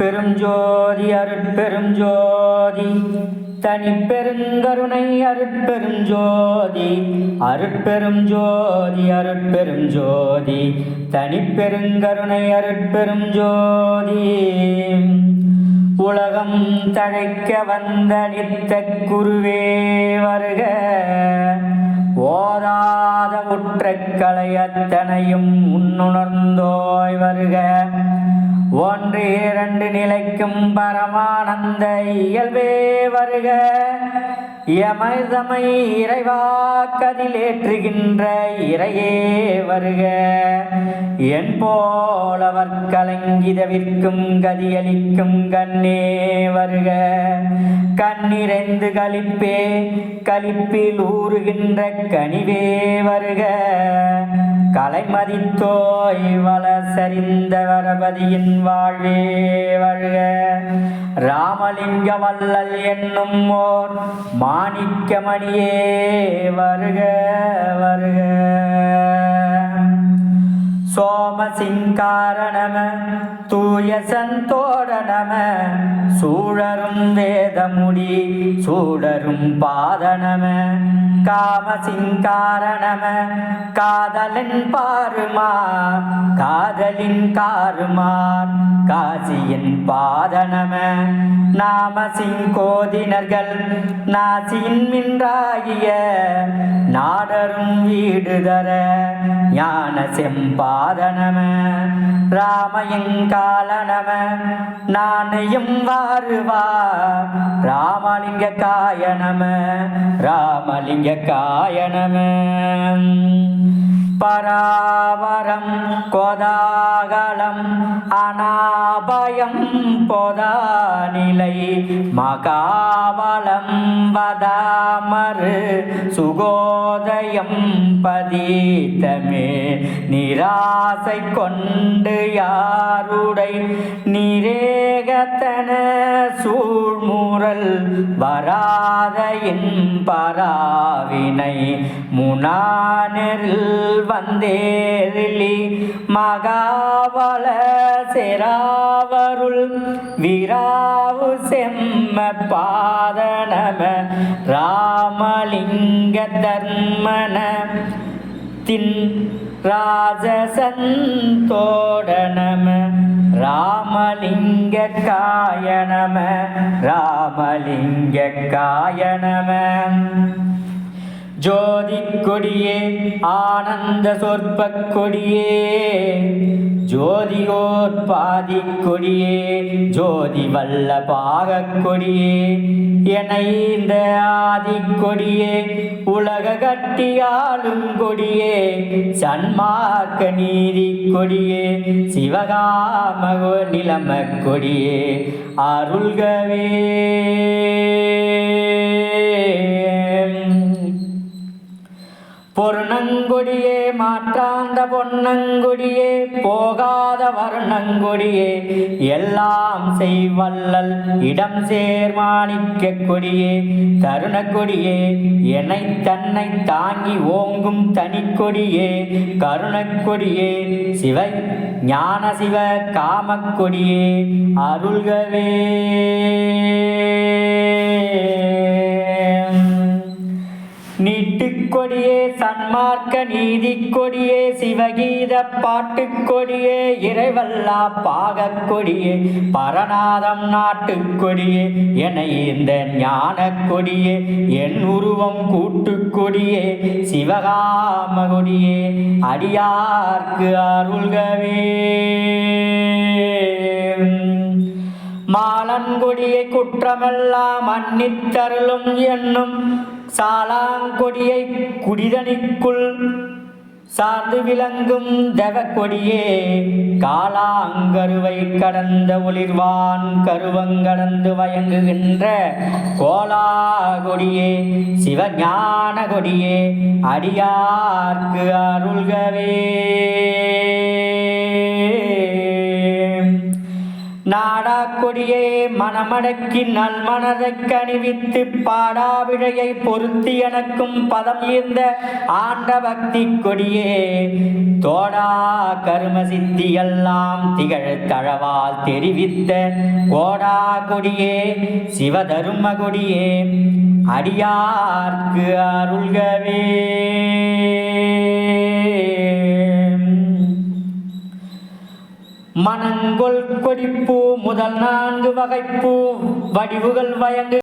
அருட்பெரும் ஜோதி அருட்பெரும் ஜோதி தனி பெருங்கருணை அருட்பெரும் ஜோதி அருட்பெரும் ஜோதி அருட்பெரும் ஜோதி தனி பெருங்கருணை அருட்பெரும் ஜோதி உலகம் தழைக்க வந்த நித்த குருவே வருக ஓதாத முற்றக்கலை அத்தனையும் உன்னுணர்ந்தோய் வருக. ஒன்று இரண்டு நிலைக்கும் பரமானந்த இயல்பே வருக. யமதமை இறைவாக்கதிலேற்றுகின்ற இறையே வருக. என் போலவர் கலங்கிதவிற்கும் கதியளிக்கும் கண்ணே வருக. கண்ணிறைந்து களிப்பே களிப்பில் ஊறுகின்ற கனிவே வருக. கலைமதித்தோய் வள சரிந்த வரபதியின் வாழ்வே வருக ராமலிங்க வள்ளல் என்னும் ஓர் மாணிக்கமணியே வருக வருக. சோமசிங்கார நம தூய சந்தோட நம சூழரும் வேதமுடி சூழரும் பாத நம காமசிங்கார நம காதலன் காதலின் காருமார் காசியின் பாத நம நாம நாசியின் மின்றாகிய நாடரும் வீடு தர ஞான செம்பாதனம ராமயங்கால நம நாணயம் வாருவா ராமலிங்க காய நம ராமலிங்க காய நம பராவரம் கொதாகலம் அனாபயம் பொதாநிலை மகாபலம் வதாமரு சுகோதயம் பதித்தமே நிராசை கொண்டு யாருடை நிரேகத்தன சூழ்முரல் வராத பராவினை முனானில் வந்தேரிலி மகாவள செராவருள் விராவு செம்ம பாதனம. ராமலிங்க தர்மன தின் ராஜசந்தோடனம. ராமலிங்க காயணம ராமலிங்க காயணம ஜோதி கொடியே ஆனந்த சொற்ப கொடியே ஜோதியோர் பாதி கொடியே ஜோதி வல்ல பாக கொடியே இணைந்த ஆதி கொடியே உலக கட்டியாளும் கொடியே. சன்மார்க்க நீதி கொடியே சிவகாம நிலம கொடியே அருள்கவே. பொருணங்கொடியே மாற்றாந்த பொன்னங்கொடியே போகாத வர்ணங்கொடியே எல்லாம் செய்வல்லல் இடம் சேர் மாணிக்க கொடியே தருண கொடியே என்னை தன்னை தாங்கி ஓங்கும் தனிக்கொடியே கருணக்கொடியே சிவ ஞான சிவ காமக்கொடியே அருள்கவே. கொடியே சன்மார்க்க நீதி கொடியே சிவகீத பாட்டுக்கொடியே இறைவல்லா பாகக் கொடியே பரநாதம் நாட்டுக்கொடியே என இந்த ஞான கொடியே என் உருவம் கூட்டு கொடியே சிவகாம கொடியே அடியார்க்கு அருள்கவே. மாலன்கொடியை குற்றமெல்லாம் மன்னித்தருளும் என்னும் சாலாங்கொடியை குடிதனிக்குள் சார்ந்து விளங்கும் தெவக்கொடியே காலாங்கருவை கடந்த ஒளிர்வான் கருவங்கடந்து வயங்குகின்ற கோலாகொடியே சிவஞான கொடியே அடியார்க்கு அருள்கவே. கொடியே மனமடக்கி நல்மனதைக் கணிவித்து பாடாவிழையை பொருத்தி எனக்கும் பதம் ஈர்ந்த ஆண்ட பக்தி கொடியே தோடா கரும சித்தியெல்லாம் திகழ் தழவால் தெரிவித்த கோடா கொடியே சிவதரும கொடியே அடியார்க்கு அருள்கவே. மணங்கொள் கொடிப்பூ முதல் நான்கு வகைப்பூ வடிவுகள் வயங்கு